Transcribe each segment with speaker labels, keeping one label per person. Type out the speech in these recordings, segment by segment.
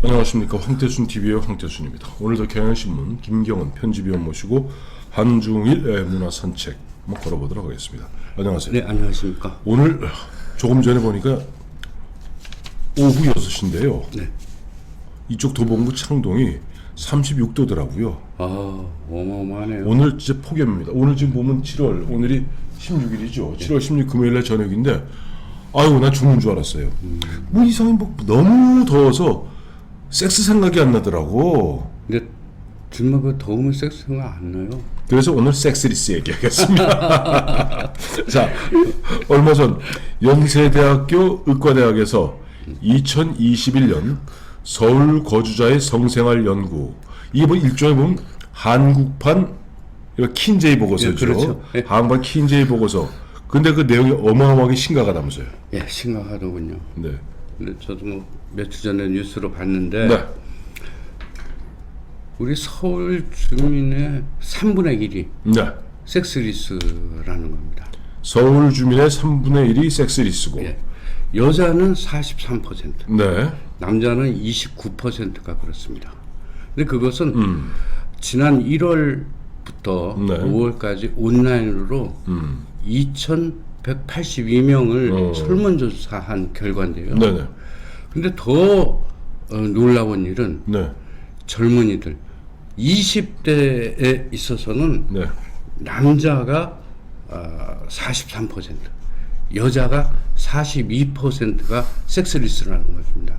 Speaker 1: 안녕하십니까 황태순 TV의 황태순입니다. 오늘도 경향신문 김경은 편집위원 모시고 한중일 의 문화 산책 한번 걸어보도록 하겠습니다. 안녕하세요.
Speaker 2: 네, 안녕하십니까.
Speaker 1: 오늘 조금 전에 보니까 오후 6시인데요.
Speaker 2: 네.
Speaker 1: 이쪽 도봉구 창동이 36도더라고요.
Speaker 2: 아, 어마어마하네요.
Speaker 1: 오늘 진짜 폭염입니다. 오늘 지금 보면 7월 오늘이 16일이죠. 7월 16일 금요일 날 저녁인데 아유 나 죽는 줄 알았어요. 뭐 이상히 뭐 너무 더워서 섹스 생각이 안 나더라고.
Speaker 2: 근데 정말 그 더우면 섹스가 안 나요.
Speaker 1: 그래서 오늘 섹스리스 얘기하겠습니다. 자, 얼마 전 연세대학교 의과대학에서 2021년 서울 거주자의 성생활 연구 이게 뭐 일종의 보면 한국판 이거 킨제이 보고서죠.
Speaker 2: 예, 그렇죠. 예.
Speaker 1: 한국판 킨제이 보고서. 근데 그 내용이 어마어마하게 심각하다면서요.
Speaker 2: 예, 심각하더군요.
Speaker 1: 네.
Speaker 2: 근데 저도 뭐 며칠 전에 뉴스로 봤는데
Speaker 1: 네.
Speaker 2: 우리 서울 주민의 3분의 1이
Speaker 1: 네.
Speaker 2: 섹스리스라는 겁니다.
Speaker 1: 서울 주민의 3분의 1이 섹스리스고.
Speaker 2: 예. 여자는 43%,
Speaker 1: 네.
Speaker 2: 남자는 29%가 그렇습니다. 근데 그것은
Speaker 1: 음.
Speaker 2: 지난 1월부터
Speaker 1: 네.
Speaker 2: 5월까지 온라인으로
Speaker 1: 음.
Speaker 2: 2,182명을
Speaker 1: 어.
Speaker 2: 설문조사한 결과인데요.
Speaker 1: 네네.
Speaker 2: 근데 더 어, 놀라운 일은
Speaker 1: 네.
Speaker 2: 젊은이들 20대에 있어서는
Speaker 1: 네.
Speaker 2: 남자가 어, 43%, 여자가 42%가 섹스리스라는 것입니다.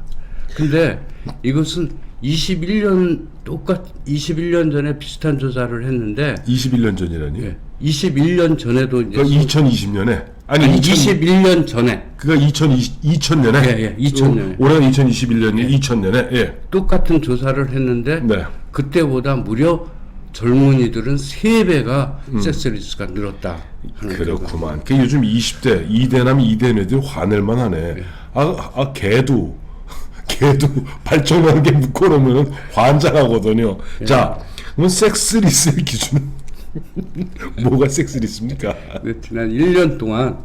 Speaker 2: 근데 이것은 21년 똑같 21년 전에 비슷한 조사를 했는데
Speaker 1: 21년 전이라니.
Speaker 2: 예, 21년 전에도 이제
Speaker 1: 그 2020년에 아니,
Speaker 2: 아니
Speaker 1: 2000,
Speaker 2: 21년 전에
Speaker 1: 그가 2020 2000년에
Speaker 2: 예, 예, 2000년에.
Speaker 1: 올해가 2021년이 2000년에 예.
Speaker 2: 똑같은 조사를 했는데
Speaker 1: 네.
Speaker 2: 그때보다 무려 젊은이들은 세배가 섹스리스가 늘었다 하는.
Speaker 1: 음. 그렇구만. 그 요즘 20대 이대남 이대녀들 화낼만 하네. 아, 아 개도 개도 발전하는 게 묶어놓으면 환장하거든요. 자, 그러면 섹스리스의 기준은 뭐가 섹스리스입니까?
Speaker 2: 그 지난 1년 동안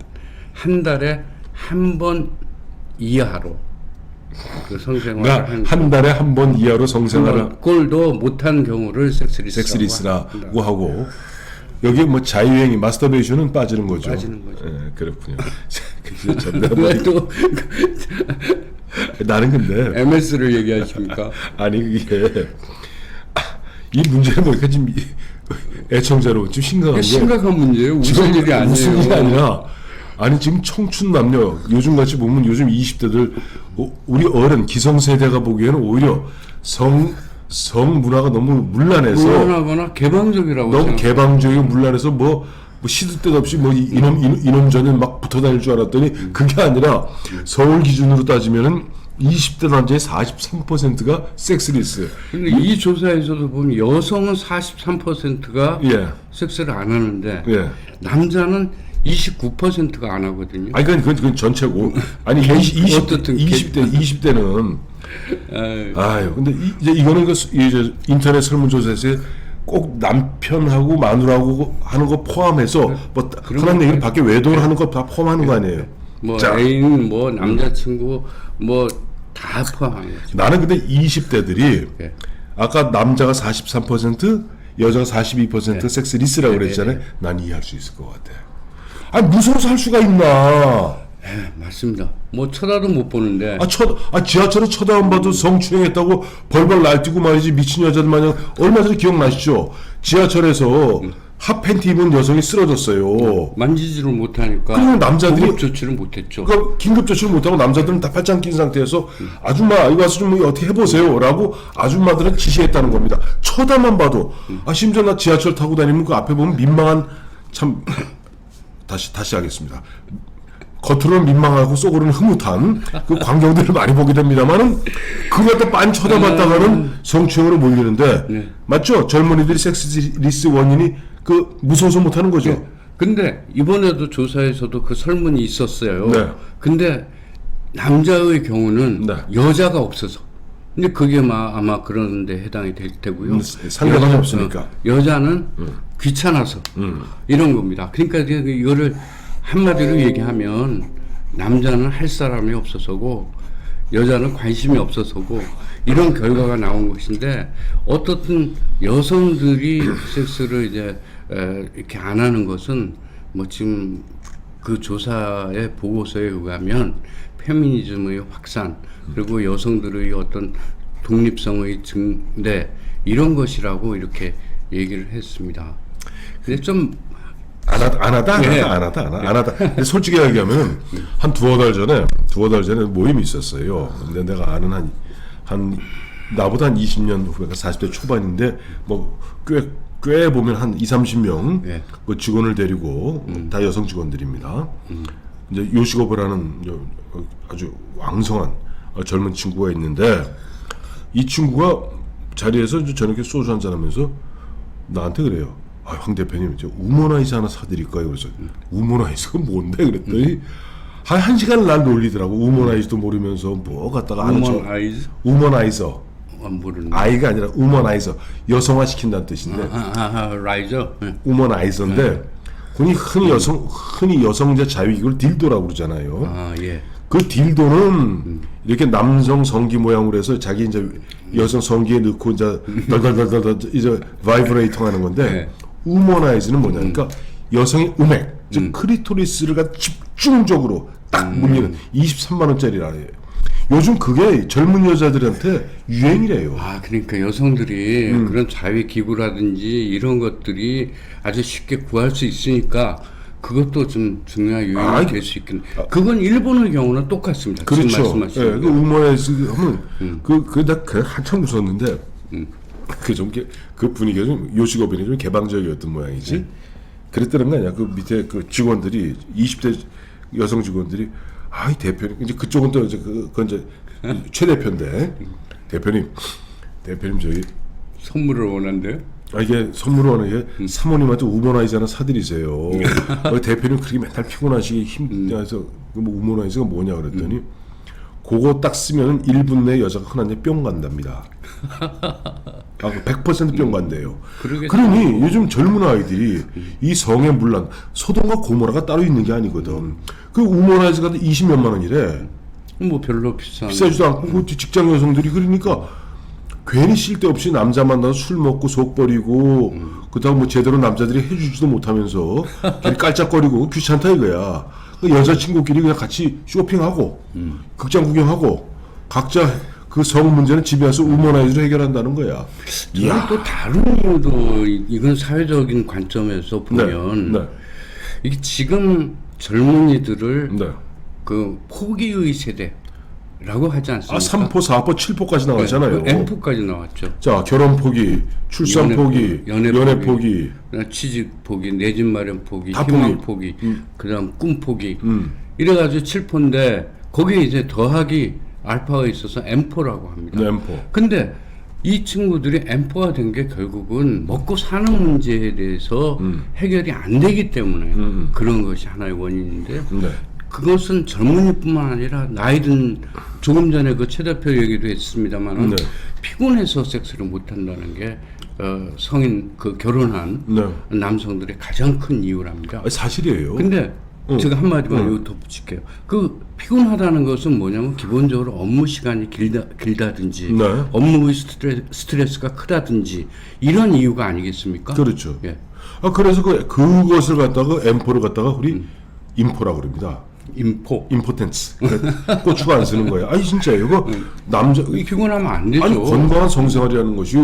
Speaker 2: 한 달에 한 번 이하로 그 성생활을
Speaker 1: 그러니까 한한 달에 한 번 이하로 성생활을
Speaker 2: 골도 못한 경우를 섹스리스라고
Speaker 1: 섹스리스라고 하고 여기 뭐 자유행위 마스터베이션은 빠지는 거죠.
Speaker 2: 빠지는 거죠.
Speaker 1: 예, 그렇군요. 뭐-
Speaker 2: 왜또
Speaker 1: 나는 근데
Speaker 2: MS를 얘기하십니까?
Speaker 1: 아니 그게 이 문제는 보니까 지금 이- 애청자로 좀 심각한 게
Speaker 2: 심각한 문제예요. 웃을 일이 아니에요.
Speaker 1: 웃을 일이 아니라 아니 지금 청춘 남녀 요즘 같이 보면 요즘 20대들 우리 어른 기성 세대가 보기에는 오히려 성 성 문화가 너무 문란해서
Speaker 2: 불안하거나 개방적이라고
Speaker 1: 너무 개방적이고 문란해서 뭐, 뭐 시도 때도 없이 뭐 이놈, 이놈 전에 막 붙어 다닐 줄 알았더니 그게 아니라 서울 기준으로 따지면은 20대 남자의 43%가 섹스리스.
Speaker 2: 근데 이 조사에서도 보면 여성은 43%가
Speaker 1: 예.
Speaker 2: 섹스를 안 하는데
Speaker 1: 예.
Speaker 2: 남자는 29%가 안 하거든요.
Speaker 1: 아니 그건 그건, 그건 전체고 아니 20, 20,
Speaker 2: 어떻든
Speaker 1: 20대 20대는
Speaker 2: 아유,
Speaker 1: 아유 근데 이, 이제 이거는 그 스- 이제 인터넷 설문조사에서 꼭 남편하고 마누라하고 하는 거 포함해서 뭐 따- 흔한 얘기를 밖에 외도를 하는 거 다 포함하는 거 아니에요.
Speaker 2: 뭐
Speaker 1: 자.
Speaker 2: 애인, 뭐 남자친구, 뭐 다 포함해요.
Speaker 1: 나는 근데 20대들이
Speaker 2: 예.
Speaker 1: 아까 남자가 43% 여자가 42%
Speaker 2: 네.
Speaker 1: 섹스 리스라고 그랬잖아요. 난 이해할 수 있을 것 같아. 아니 무서워서 할 수가 있나?
Speaker 2: 네, 맞습니다. 뭐 쳐다도 못 보는데
Speaker 1: 아, 쳐, 아 지하철에 쳐다만 봐도 성추행했다고 벌벌 날뛰고 말이지 미친 여자들 마냥 얼마 전에 기억나시죠? 지하철에서 핫팬티 입은 여성이 쓰러졌어요.
Speaker 2: 만지지를 못하니까
Speaker 1: 그러면 남자들이-
Speaker 2: 구급 조치를 못했죠.
Speaker 1: 그러니까 긴급 조치를 못하고 남자들은 다 팔짱 낀 상태에서 아줌마 이거 와서 좀 어떻게 해보세요라고 아줌마들은 지시했다는 겁니다. 쳐다만 봐도 아 심지어 나 지하철 타고 다니면 그 앞에 보면 민망한 참 다시 다시 하겠습니다. 겉으로는 민망하고 속으로는 흐뭇한 그 광경들을 많이 보게 됩니다만은 그걸 갖다 빤 쳐다봤다가는 성추행으로 몰리는데
Speaker 2: 네.
Speaker 1: 맞죠? 젊은이들이 섹스 리스 원인이 그 무서워서 못 하는 거죠.
Speaker 2: 근데 이번에도 조사에서도 그 설문이 있었어요.
Speaker 1: 네.
Speaker 2: 근데 남자의 경우는
Speaker 1: 네.
Speaker 2: 여자가 없어서. 근데 그게 막 아마 그런 데 해당이 될 테고요.
Speaker 1: 음, 상대방이
Speaker 2: 여자-
Speaker 1: 없으니까.
Speaker 2: 어, 여자는 귀찮아서 이런 겁니다. 그러니까 이제 이거를 한마디로 얘기하면 남자는 할 사람이 없어서고 여자는 관심이 없어서고 이런 결과가 나온 것인데 어떻든 여성들이 섹스를 이제 에, 이렇게 안 하는 것은 뭐 지금 그 조사의 보고서에 의하면 페미니즘의 확산 그리고 여성들의 어떤 독립성의 증대 이런 것이라고 이렇게 얘기를 했습니다. 근데
Speaker 1: 좀안 하다 안 하다 안
Speaker 2: 예.
Speaker 1: 하다 안 하다 안 하다 안 하다. 근데 솔직히 얘기하면 한 두어 달 전에 두어 달 전에 모임이 있었어요. 근데 내가 아는 한한 나보다 한 20년 후배가 40대 초반인데 뭐 꽤 꽤 보면 한 2, 30명
Speaker 2: 예.
Speaker 1: 그 직원을 데리고 다 여성 직원들입니다. 이제 요식업을 하는 요- 어, 아주 왕성한 어, 젊은 친구가 있는데 이 친구가 자리에서 이제 저녁에 소주 한잔 하면서 나한테 그래요. 아, 황 대표님, 저 우모나이즈 하나 사드릴까요? 그래서 우모나이즈가 뭔데? 그랬더니 한, 한 시간을 날 놀리더라고. 우모나이즈도 모르면서 뭐 갖다가 아는
Speaker 2: 우먼
Speaker 1: 척.
Speaker 2: 아이즈
Speaker 1: 우모나이저.
Speaker 2: 안 모르는
Speaker 1: 아이가 아니라 우모나이저. 여성화 시킨다는 뜻인데
Speaker 2: 아, 아, 아, 라이저 예.
Speaker 1: 우모나이저인데 흔히 흔히 여성 흔히 여성자 자위기를 딜도라고 그러잖아요.
Speaker 2: 아 예.
Speaker 1: 그 딜도는 이렇게 남성 성기 모양으로 해서 자기 이제 여성 성기에 넣고 이제 덜덜덜덜 이제 바이브레이터 하는 건데
Speaker 2: 네.
Speaker 1: 우머나이즈는 뭐냐니까 여성의 음액 즉 크리토리스를 갖 집중적으로 딱 물리는 23만 원짜리라 해요. 요즘 그게 젊은 여자들한테 유행이래요.
Speaker 2: 아 그러니까 여성들이
Speaker 1: 음.
Speaker 2: 그런 자위 기구라든지 이런 것들이 아주 쉽게 구할 수 있으니까 그것도 좀 중요한 요인이
Speaker 1: 아,
Speaker 2: 될수 있긴. 그건 일본의 경우는 똑같습니다.
Speaker 1: 그렇죠. 예,
Speaker 2: 거.
Speaker 1: 그 우머나이즈 하면 그 그나 그 한참 웃었는데 그좀그 그 분위기가 좀 요식업인이 좀 개방적이었던 모양이지. 그랬다는 거 아니야. 그 밑에 그 직원들이 20대 여성 직원들이 아이 대표님. 이제 그쪽은 또 이제 그 그건 이제 최 대표인데. 대표님. 대표님 저희
Speaker 2: 선물을 원한대요.
Speaker 1: 아 이게 선물로 하는 게 사모님한테 우모나이즈 하나 사드리세요. 어, 대표님 그렇게 맨날 피곤하시기 힘들어서 뭐 우모나이즈가 뭐냐 그랬더니 그거 딱 쓰면 1분 내에 여자가 흔한데 뿅 간답니다. 아, 100%뿅 간대요.
Speaker 2: 그러겠죠.
Speaker 1: 그러니 요즘 젊은 아이들이 이 성의 문란, 소돔과 고모라가 따로 있는 게 아니거든. 그 우모나이즈가 20몇만 원이래.
Speaker 2: 뭐 별로 비싼.
Speaker 1: 비싸지도 않고 그 직장 여성들이 그러니까 괜히 쓸데없이 남자 만나서 술 먹고 속 버리고 그다음 뭐 제대로 남자들이 해주지도 못하면서 괜히 깔짝거리고 귀찮다 이거야. 그 여자친구끼리 그냥 같이 쇼핑하고 극장 구경하고 각자 그 성 문제는 집에 와서 우머나이즈로 해결한다는 거야.
Speaker 2: 저는 또 다른 이유도 이- 이건 사회적인 관점에서 보면
Speaker 1: 네,
Speaker 2: 이게 지금 젊은이들을
Speaker 1: 네.
Speaker 2: 그 포기의 세대라고 하지 않습니까?
Speaker 1: 아 3포, 4포, 7포까지 나왔잖아요.
Speaker 2: 그 M포까지 나왔죠.
Speaker 1: 자 결혼 포기, 출산
Speaker 2: 연애
Speaker 1: 포기,
Speaker 2: 연애
Speaker 1: 연애
Speaker 2: 포기.
Speaker 1: 포기.
Speaker 2: 취직 포기, 내 집 마련 포기,
Speaker 1: 다
Speaker 2: 희망
Speaker 1: 포기.
Speaker 2: 포기, 그다음 꿈 포기.
Speaker 1: 음.
Speaker 2: 이래가지고 7포인데 거기에 이제 더하기 알파가 있어서 M4라고 합니다.
Speaker 1: 네, M4.
Speaker 2: 근데 이 친구들이 M4가 된 게 결국은 먹고 사는 문제에 대해서
Speaker 1: 음.
Speaker 2: 해결이 안 되기 때문에 그런 것이 하나의 원인인데
Speaker 1: 네.
Speaker 2: 그것은 젊은이뿐만 아니라 나이든 조금 전에 그 최 대표 얘기도 했습니다만
Speaker 1: 네.
Speaker 2: 피곤해서 섹스를 못 한다는 게 어, 성인 그 결혼한
Speaker 1: 네.
Speaker 2: 남성들의 가장 큰 이유랍니다.
Speaker 1: 아, 사실이에요.
Speaker 2: 근데 제가 한마디만 이거 덧붙일게요. 그 피곤하다는 것은 뭐냐면 기본적으로 업무 시간이 길다, 길다든지
Speaker 1: 네.
Speaker 2: 업무의 스트레, 스트레스가 크다든지 이런 이유가 아니겠습니까?
Speaker 1: 그렇죠.
Speaker 2: 예.
Speaker 1: 아 그래서 그 그것을 갖다가 M4를 갖다가 우리 인포라고 그럽니다.
Speaker 2: 인포.
Speaker 1: 임포텐스. 그러니까 고추가 안 쓰는 거예요. 아니 진짜요. 이거 남자
Speaker 2: 피곤하면 안 되죠.
Speaker 1: 아니 건강한 성생활이라는 것이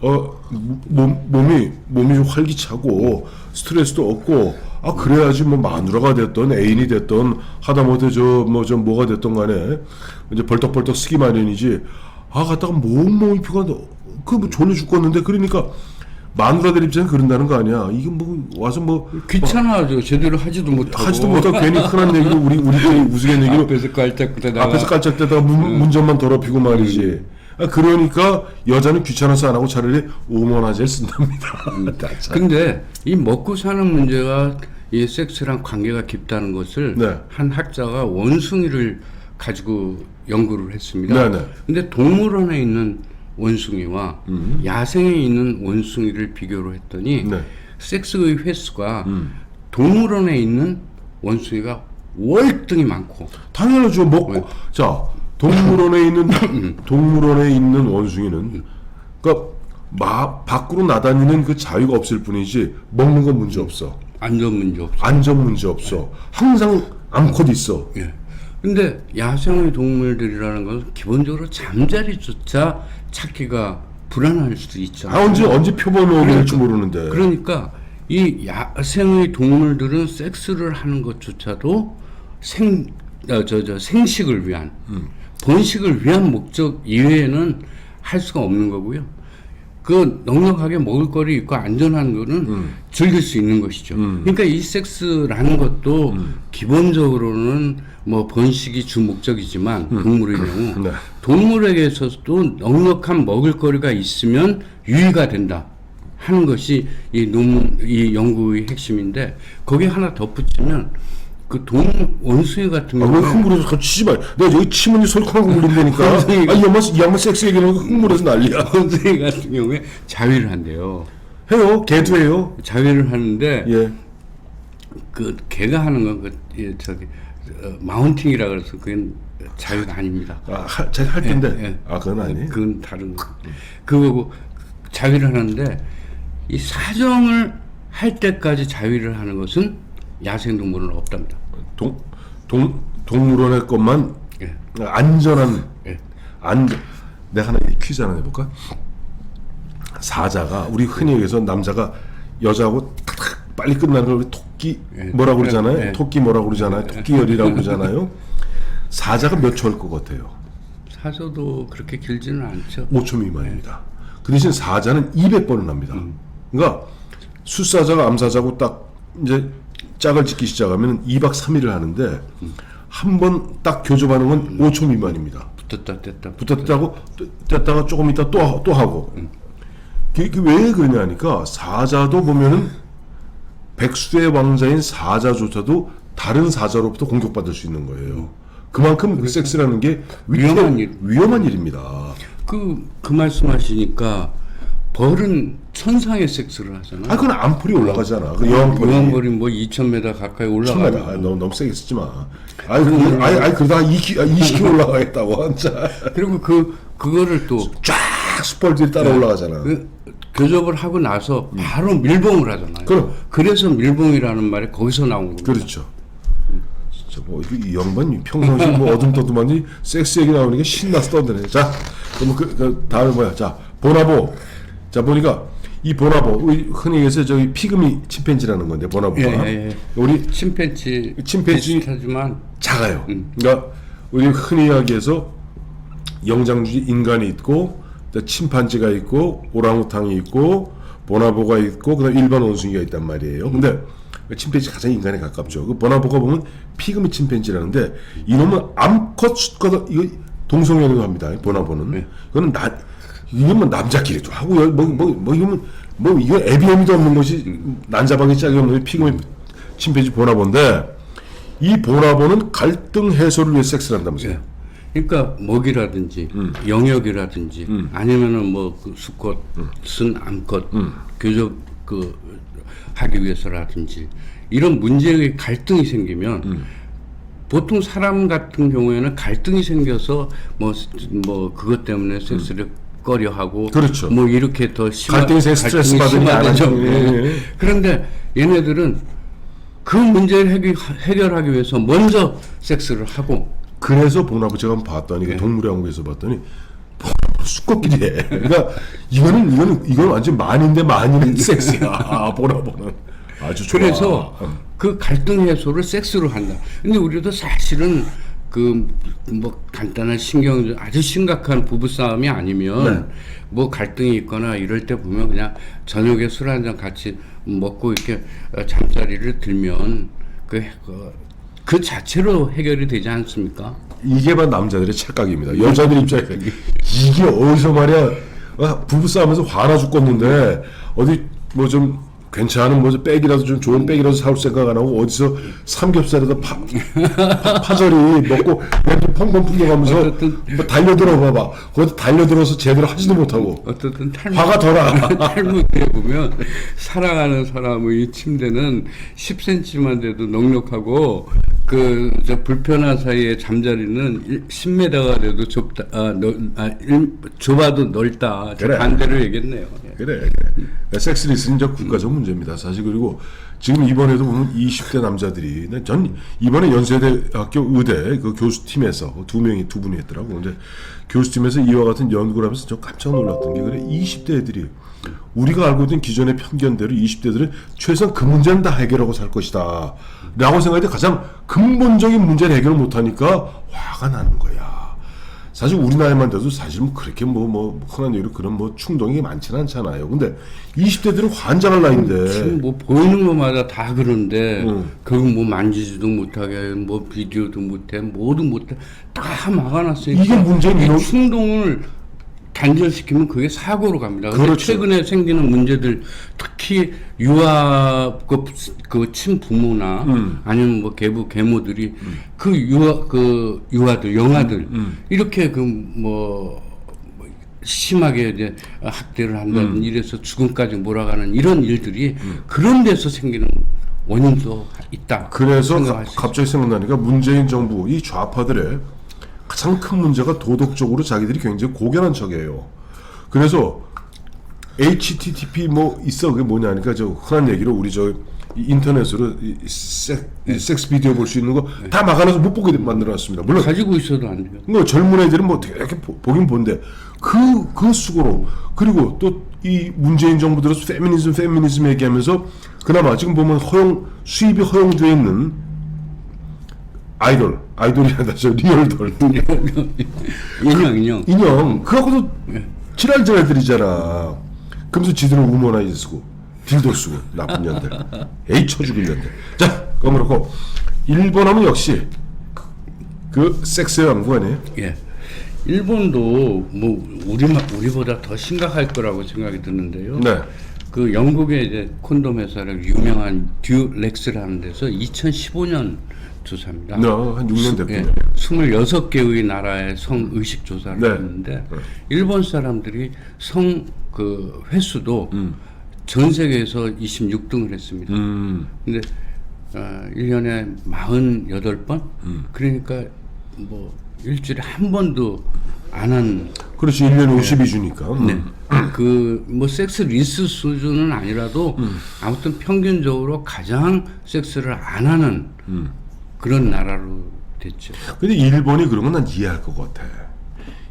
Speaker 1: 어 몸, 몸이 몸이 좀 활기차고 스트레스도 없고 아 그래야지 뭐 마누라가 됐던 애인이 됐던 하다못해 저 뭐 좀 뭐가 됐던 간에 이제 벌떡벌떡 쓰기 마련이지 아 갔다가 몸 몸이 피곤한데 그뭐 졸려 죽겠는데 그러니까 마누라들 입장에 그런다는 거 아니야 이게 뭐 와서 뭐
Speaker 2: 귀찮아죠. 제대로 하지도 못하고.
Speaker 1: 하지도 못하고 괜히 흔한 얘기로 우리 우리끼리 우스갯 얘기로
Speaker 2: 앞에서 깔짝대다가
Speaker 1: 앞에서 깔짝대다가 문, 문전만 더럽히고 말이지. 아, 그러니까 여자는 귀찮아서 안 하고 차라리 오모나제를 쓴답니다. 자,
Speaker 2: 근데 이 먹고 사는 문제가 이 섹스랑 관계가 깊다는 것을
Speaker 1: 네.
Speaker 2: 한 학자가 원숭이를 가지고 연구를 했습니다.
Speaker 1: 네, 네.
Speaker 2: 근데 동물원에 있는 원숭이와 야생에 있는 원숭이를 비교를 했더니
Speaker 1: 네.
Speaker 2: 섹스의 횟수가 동물원에 있는 원숭이가 월등히 많고
Speaker 1: 당연하죠. 먹고 자 동물원에 있는 동물원에 있는 원숭이는 그러니까 마, 밖으로 나다니는 그 자유가 없을 뿐이지 먹는 건 문제 없어.
Speaker 2: 안전 문제 없어.
Speaker 1: 안전 문제 없어. 항상 암컷 있어.
Speaker 2: 예. 근데 야생의 동물들이라는 것은 기본적으로 잠자리조차 찾기가 불안할 수도 있죠.
Speaker 1: 아 언제 언제 표본을 될지 모르는데.
Speaker 2: 그러니까 이 야생의 동물들은 섹스를 하는 것조차도 생, 어, 저, 저, 생식을 위한, 번식을 위한 목적 이외에는 할 수가 없는 거고요. 그 넉넉하게 먹을 거리 있고 안전한 거는 즐길 수 있는 것이죠. 그러니까 이 섹스라는 것도 기본적으로는 뭐 번식이 주 목적이지만 동물의 경우
Speaker 1: 네.
Speaker 2: 동물에게서도 넉넉한 먹을거리가 있으면 유의가 된다 하는 것이 이 논문 이 연구의 핵심인데 거기 에 하나 덧붙이면 그동 원숭이 같은
Speaker 1: 아, 왜
Speaker 2: 경우는
Speaker 1: 흥분해서 같이 치지 마. 내가 여기 솔직하게 울린다니까.
Speaker 2: 원숭이가-
Speaker 1: 아, 이 양반, 이 양반 섹스 얘기하는 거 흥분해서 난리야.
Speaker 2: 원숭이 같은 경우에 자위를 한대요.
Speaker 1: 해요. 걔도 해요.
Speaker 2: 자위를 하는데
Speaker 1: 예.
Speaker 2: 그 개가 하는 건그 예, 저기 어, 마운팅이라 그래서 그건 자위가 아닙니다.
Speaker 1: 아, 하, 제가 할 텐데.
Speaker 2: 예, 예.
Speaker 1: 아, 그건 아니에요.
Speaker 2: 그건 다른 거. 그거고 자위를 하는데 이 사정을 할 때까지 자위를 하는 것은 야생 동물은 없답니다.
Speaker 1: 동, 동, 동물원의 것만
Speaker 2: 예.
Speaker 1: 안전한,
Speaker 2: 예.
Speaker 1: 안전. 내가 하나 퀴즈 하나 해볼까? 사자가, 우리 흔히 얘기해서 남자가 여자하고 탁탁 빨리 끝나는 걸 토끼
Speaker 2: 예.
Speaker 1: 뭐라고 그러잖아요?
Speaker 2: 예.
Speaker 1: 토끼 뭐라고 그러잖아요? 토끼열이라고 그러잖아요? 사자가 몇 초일 것 같아요?
Speaker 2: 사서도 그렇게 길지는 않죠.
Speaker 1: 5초 미만입니다. 그 대신 사자는 200번을 합니다. 그러니까 숫사자가 암사자고 딱 이제 짝을 짓기 시작하면 2박 3일을 하는데 한 번 딱 교접하는 건 5초 미만입니다.
Speaker 2: 붙었다 뗐다.
Speaker 1: 붙었다고 뗐다가 조금 있다 또, 또 하고. 그게 그왜 그러냐 하니까 사자도 보면은 백수의 왕자인 사자조차도 다른 사자로부터 공격받을 수 있는 거예요. 그만큼 그 섹스라는 게
Speaker 2: 위험한
Speaker 1: 위태-
Speaker 2: 일.
Speaker 1: 위험한 일입니다.
Speaker 2: 그, 그 말씀하시니까 벌은 천상의 섹스를 하잖아.
Speaker 1: 아, 그건 암풀이 올라가잖아. 그 여왕벌이.
Speaker 2: 유황벌이 뭐 2,000m 가까이
Speaker 1: 천마다.
Speaker 2: 올라가고
Speaker 1: 아, 너무, 너무 세게 쓰지 마. 아이, 그, 아이, 아이, 그러다가 2kg, 20kg 올라가겠다고, 진짜.
Speaker 2: 그리고 그 그거를
Speaker 1: 또쫙 수펄들이 따라 올라가잖아.
Speaker 2: 그 교접을 하고 나서 바로 밀봉을 하잖아요.
Speaker 1: 그럼.
Speaker 2: 그래서 밀봉이라는 말이 거기서 나온 겁니다.
Speaker 1: 그렇죠. 진짜 뭐, 이, 이 양반이 평상시 뭐 어둠떠둠하니 섹스 얘기 나오는 게 신나서 떠드네. 자, 그러면 그, 그 다음에 뭐야. 자, 보나보. 자, 보니까 이 보나보, 우리 흔히 얘기해서 저기 피그미 침팬지라는 건데, 보나보가.
Speaker 2: 예, 예, 예.
Speaker 1: 우리
Speaker 2: 침팬지
Speaker 1: 침팬지-
Speaker 2: 비슷하지만
Speaker 1: 작아요.
Speaker 2: 음.
Speaker 1: 그러니까 우리 흔히 이야기해서 영장주의 인간이 있고 또 침판지가 있고 오랑우탕이 있고 보나보가 있고 그다음 일반 원숭이가 있단 말이에요. 근데 그 침팬지 가장 인간에 가깝죠. 그 보나보가 보면 피그미 침팬지라는데 이놈은 암컷 수컷 이거 동성애도 합니다. 보나보는
Speaker 2: 네.
Speaker 1: 이거는 나 이거는 남자끼리도 하고요. 뭐뭐 뭐 이거는 뭐 이거 애비애미도 없는 것이 난자방이 짝이 없는 피그미 침팬지 보나보인데 이 보나보는 갈등 해소를 위해 섹스를 한다면서요.
Speaker 2: 예. 그러니까 먹이라든지
Speaker 1: 음.
Speaker 2: 영역이라든지 아니면은 뭐 그 수컷은 암컷
Speaker 1: 음.
Speaker 2: 교접 그 하기 위해서라든지 이런 문제의 갈등이 생기면
Speaker 1: 음.
Speaker 2: 보통 사람 같은 경우에는 갈등이 생겨서 뭐뭐 그것 때문에 섹스를 꺼려하고
Speaker 1: 음. 그렇죠.
Speaker 2: 뭐 이렇게 더
Speaker 1: 갈등에서 스트레스.
Speaker 2: 하죠.
Speaker 1: 예, 예.
Speaker 2: 그런데 얘네들은 그 문제를 해결, 해결하기 위해서 먼저 섹스를 하고
Speaker 1: 그래서 보나보 제가 봤더니 그 동물의 왕국에서 봤더니 보나보 수컷끼리 해. 그러니까 이거는 이거는 이건 완전 만인데 만인 섹스야. 아, 보나보는 아주 좋아.
Speaker 2: 그래서 그 갈등 해소를 섹스로 한다. 근데 우리도 사실은 그 뭐 간단한 신경 아주 심각한 부부 싸움이 아니면
Speaker 1: 네.
Speaker 2: 뭐 갈등이 있거나 이럴 때 보면 그냥 저녁에 술 한 잔 같이 먹고 이렇게 어, 잠자리를 들면 그, 그, 그 자체로 해결이 되지 않습니까?
Speaker 1: 이게 바로 남자들의 착각입니다. 여자들 입장에서 이게 어디서 말이야 아, 부부 싸움에서 화나 죽겠는데 어디 뭐 좀 괜찮은 뭐 백이라도 좀 좋은 백이라도 사올 생각 안 하고 어디서 삼겹살에다 파, 파, 파절이 먹고 그냥 좀 펑펑 풍겨가면서 뭐 달려들어 봐봐 거기 달려들어서 제대로 하지도 못하고
Speaker 2: 어쨌든 탈모
Speaker 1: 화가 더 나.
Speaker 2: 탈모에 보면 사랑하는 사람의 이 침대는 10cm만 돼도 넉넉하고 그 저 불편한 사이에 잠자리는 10m가 돼도 좁다 아, 넓, 아 일- 좁아도 넓다 저
Speaker 1: 그래.
Speaker 2: 반대로 얘기했네요. 예.
Speaker 1: 그래, 그래. 섹스리스는 이제 국가적 문제입니다. 사실 그리고 지금 이번에도 보면 20대 남자들이 네, 전 이번에 연세대학교 의대 그 교수팀에서 두 명이 두 분이 했더라고. 근데 교수팀에서 이와 같은 연구를 하면서 저 깜짝 놀랐던 게 그래 20대 애들이 우리가 알고 있는 기존의 편견대로 20대들은 최소한 그 문제는 다 해결하고 살 것이다. 라고 생각할 때 가장 근본적인 문제를 해결 못하니까 화가 나는 거야. 사실 우리 나이만 돼도 사실 뭐 그렇게 뭐 뭐 흔한 얘기로 그런 뭐 충동이 많지는 않잖아요. 근데 20대들은 환장할 나이인데
Speaker 2: 지금 뭐 보이는 것마다 다 그런데
Speaker 1: 응.
Speaker 2: 결국 뭐 만지지도 못하게 뭐 비디오도 못해 뭐도 못해 다 막아놨으니까
Speaker 1: 이게 문제는
Speaker 2: 이
Speaker 1: 이런-
Speaker 2: 충동을 단절시키면 그게 사고로 갑니다.
Speaker 1: 그렇죠.
Speaker 2: 최근에 생기는 문제들 특히 유아 그, 그 친부모나
Speaker 1: 음.
Speaker 2: 아니면 뭐 계부 계모들이 그 유아 그 유아들 영아들
Speaker 1: 음,
Speaker 2: 이렇게 그뭐 심하게 이제 학대를 한다든
Speaker 1: 음.
Speaker 2: 이래서 죽음까지 몰아가는 이런 일들이 그런 데서 생기는 원인도 있다.
Speaker 1: 그래서 가- 갑자기 생각나니까 문재인 정부 이 좌파들의 가장 큰 문제가 도덕적으로 자기들이 굉장히 고견한 척이에요. 그래서 HTTP 뭐 있어 그게 뭐냐 하니까 저 흔한 얘기로 우리 저이 인터넷으로 이 섹, 이 섹스 비디오 볼 수 있는 거 다 막아놔서 못 보게 만들어놨습니다. 물론
Speaker 2: 가지고 있어도 안 돼요.
Speaker 1: 뭐 젊은 애들은 뭐 되게 이렇게 보- 보긴 본데 그, 그 수고로 그리고 또 이 문재인 정부 들어서 페미니즘 페미니즘 얘기하면서 그나마 지금 보면 허용 수입이 허용되어 있는 아이돌 아이돌이란다 저 리얼돌
Speaker 2: 인형 인형.
Speaker 1: 인형 그거도 지랄질 애들이잖아 그러면서 지들은 우먼아이즈 쓰고 딜도 쓰고 나쁜 년들 에이 쳐 죽은 년들 자 그럼 그렇고 일본 하면 역시 그, 그 섹스의 왕국 아니에요?
Speaker 2: 예. 일본도 뭐 우리만 우리보다 더 심각할 거라고 생각이 드는데요.
Speaker 1: 네.
Speaker 2: 그 영국의 이제 콘돔 회사를 유명한 듀렉스라는 데서 2015년 조사입니다.
Speaker 1: 네, 한 6년 됐군요.
Speaker 2: 예, 26개의 나라의 성 의식 조사를
Speaker 1: 네.
Speaker 2: 했는데
Speaker 1: 네.
Speaker 2: 일본 사람들이 성 그 횟수도 전 세계에서 26등을 했습니다.
Speaker 1: 음,
Speaker 2: 근데 어, 1년에 48번?
Speaker 1: 음.
Speaker 2: 그러니까 뭐 일주일에 한 번도 안 한
Speaker 1: 그렇지 1년에 52주니까. 음.
Speaker 2: 네. 그 뭐 섹스 리스 수준은 아니라도
Speaker 1: 음.
Speaker 2: 아무튼 평균적으로 가장 섹스를 안 하는
Speaker 1: 음.
Speaker 2: 그런 나라로 됐죠.
Speaker 1: 근데 일본이 건난 이해할 것 같아.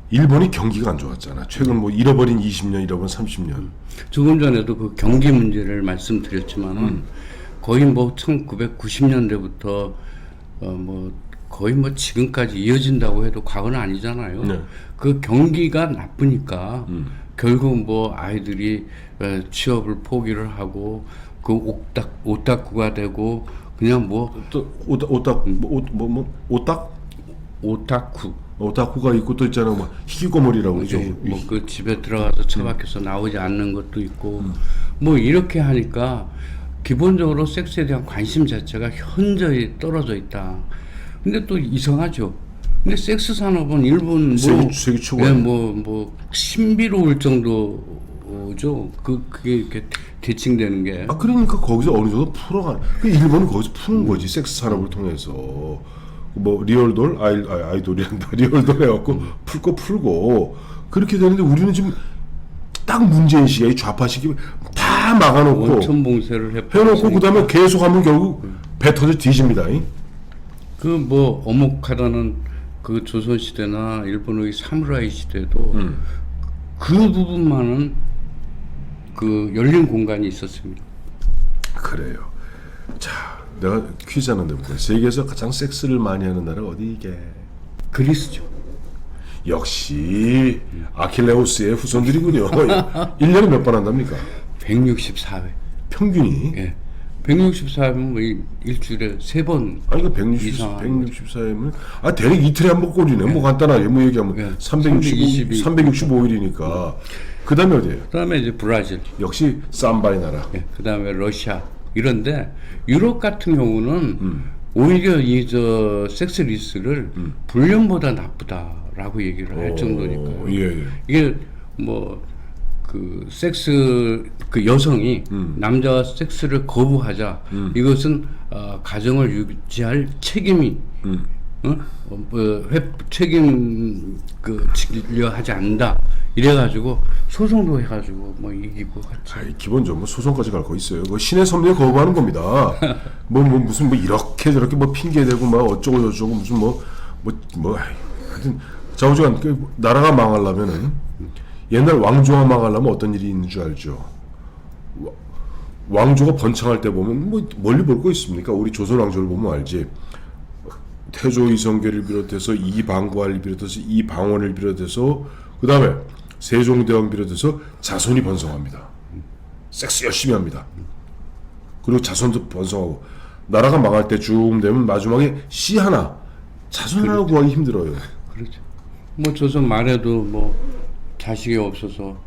Speaker 1: 일본이 경기가 안 좋았잖아. 최근 뭐 잃어버린 20년, 잃어버린 30년.
Speaker 2: 조금 전에도 그 경기 문제를 말씀드렸지만은
Speaker 1: 음.
Speaker 2: 거의 뭐 1990년대부터 어뭐 거의 뭐 지금까지 이어진다고 해도 과거는 아니잖아요.
Speaker 1: 네.
Speaker 2: 그 경기가 나쁘니까
Speaker 1: 음.
Speaker 2: 결국 뭐 아이들이 에, 취업을 포기를 하고 그 오딱 오타쿠가 되고 그냥 뭐
Speaker 1: 또 오타 오딱 뭐뭐 뭐, 오딱
Speaker 2: 오타쿠
Speaker 1: 오타쿠가 있고 또 있잖아. 뭐 희귀꼬물이라고 그러죠.
Speaker 2: 뭐 그 집에 들어가서 처박혀서 나오지 않는 것도 있고 뭐 이렇게 하니까 기본적으로 섹스에 대한 관심 자체가 현저히 떨어져 있다. 근데 또 이상하죠. 근데 섹스 산업은 일본 뭐
Speaker 1: 세계- 세계 최고예요.
Speaker 2: 뭐뭐 신비로울 정도 죠. 그 그게 이렇게 대칭되는 게
Speaker 1: 아 그러니까 거기서 어느 정도 풀어가. 그 일본은 거기서 푸는 거지 섹스 산업을 통해서. 뭐 리얼돌 아이 아, 아이돌이란다 리얼돌 해갖고 풀거 풀고 그렇게 되는데 우리는 지금 딱 문재인 씨가 이 좌파 시기 다 막아놓고
Speaker 2: 원천 봉쇄를 해.
Speaker 1: 해놓고 그다음에 계속하면 결국 배 터져 뒤집니다. 잉?
Speaker 2: 그뭐 어목하다는 그 조선 시대나 일본의 사무라이 시대도
Speaker 1: 음.
Speaker 2: 그 부분만은 그 열린 공간이 있었습니다.
Speaker 1: 그래요. 자, 내가 퀴즈 하나 내볼게. 세계에서 가장 섹스를 많이 하는 나라 어디 이게?
Speaker 2: 그리스죠.
Speaker 1: 역시 아킬레우스의 후손들이군요. 1년에 몇 번 한답니까?
Speaker 2: 164회.
Speaker 1: 평균이.
Speaker 2: 예. 164회면 뭐 일- 일주일에 세 번.
Speaker 1: 아니 그 160,
Speaker 2: 이상한
Speaker 1: 164이면 아 대략 이틀에 한 번 꼴이네. 뭐 간단하게 뭐 얘기하면
Speaker 2: 예.
Speaker 1: 365,
Speaker 2: 322.
Speaker 1: 365일이니까 그다음에 어디예요?
Speaker 2: 그다음에 이제 브라질,
Speaker 1: 역시 삼바의 나라.
Speaker 2: 예, 그다음에 러시아 이런데 유럽 같은 경우는 오히려 이 저 섹스 리스를 불륜보다 나쁘다라고 얘기를 할 정도니까요.
Speaker 1: 어, 예, 예.
Speaker 2: 이게 뭐 그 섹스 그 여성이 남자와 섹스를 거부하자 이것은 어, 가정을 유지할 책임이 어? 어, 뭐, 회, 책임 그 지려 하지 않는다 이래가지고 소송도 해가지고 뭐 이기고 같이
Speaker 1: 아이, 기본적으로 뭐 소송까지 갈 거 있어요. 그 신의 섭리에 거부하는 겁니다. 뭐, 뭐 무슨 뭐 이렇게 저렇게 뭐 핑계 대고 막 어쩌고 저쩌고 무슨 뭐 뭐뭐 하여튼 자우지간 그 나라가 망하려면은 옛날 왕조가 망하려면 어떤 일이 있는 줄 알죠. 와- 왕조가 번창할 때 보면 뭐 멀리 볼 거 있습니까? 우리 조선 왕조를 보면 알지. 태조 이성계를 비롯해서 이방구를 비롯해서 이방원을 비롯해서 그 다음에 세종대왕 비롯해서 자손이 번성합니다. 섹스 열심히 합니다. 그리고 자손도 번성하고 나라가 망할 때쯤 되면 마지막에 씨 하나 자손 하나 구하기 힘들어요.
Speaker 2: 그렇죠. 뭐 조선 말에도 뭐 자식이 없어서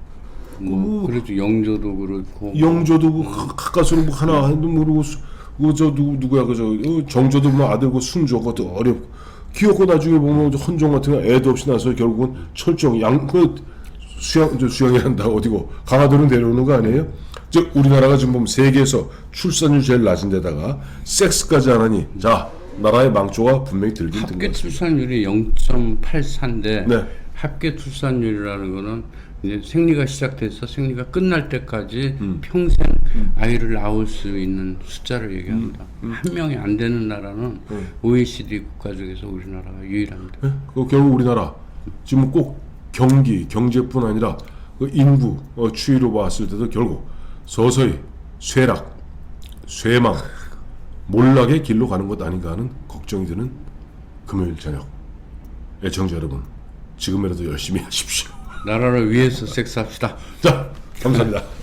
Speaker 2: 뭐 그렇죠 영조도 그렇고
Speaker 1: 영조도 그 가- 가까스로 뭐 하나 해도 모르고 수- 그저 누구 누구야 그저 어, 정조도 뭐 아들고 순조 것도 어렵고 귀엽고 나중에 보면 저 헌종 같은 거 애도 없이 나서 결국은 철정 양그 수양 저 수양이 한다 어디고 강화도는 데려오는 거 아니에요? 즉 우리나라가 지금 보면 세계에서 출산율 제일 낮은 데다가 섹스까지 안 하니 자 나라의 망조가 분명히 들긴 든
Speaker 2: 합계
Speaker 1: 것 같습니다.
Speaker 2: 출산율이 0.84인데
Speaker 1: 네.
Speaker 2: 합계 출산율이라는 거는 이제 생리가 시작돼서 생리가 끝날 때까지
Speaker 1: 음.
Speaker 2: 평생 아이를 낳을 수 있는 숫자를 얘기합니다.
Speaker 1: 음.
Speaker 2: 한 명이 안 되는 나라는 OECD 국가 중에서 우리나라가 유일합니다.
Speaker 1: 예? 그 결국 우리나라 지금 꼭 경기 경제뿐 아니라 그 인구 어, 추이로 봤을 때도 결국 서서히 쇠락, 쇠망, 몰락의 길로 가는 것 아닌가 하는 걱정이 드는 금요일 저녁. 애청자 여러분, 지금이라도 열심히 하십시오.
Speaker 2: 나라를 위해서 섹스합시다.
Speaker 1: 자, 감사합니다.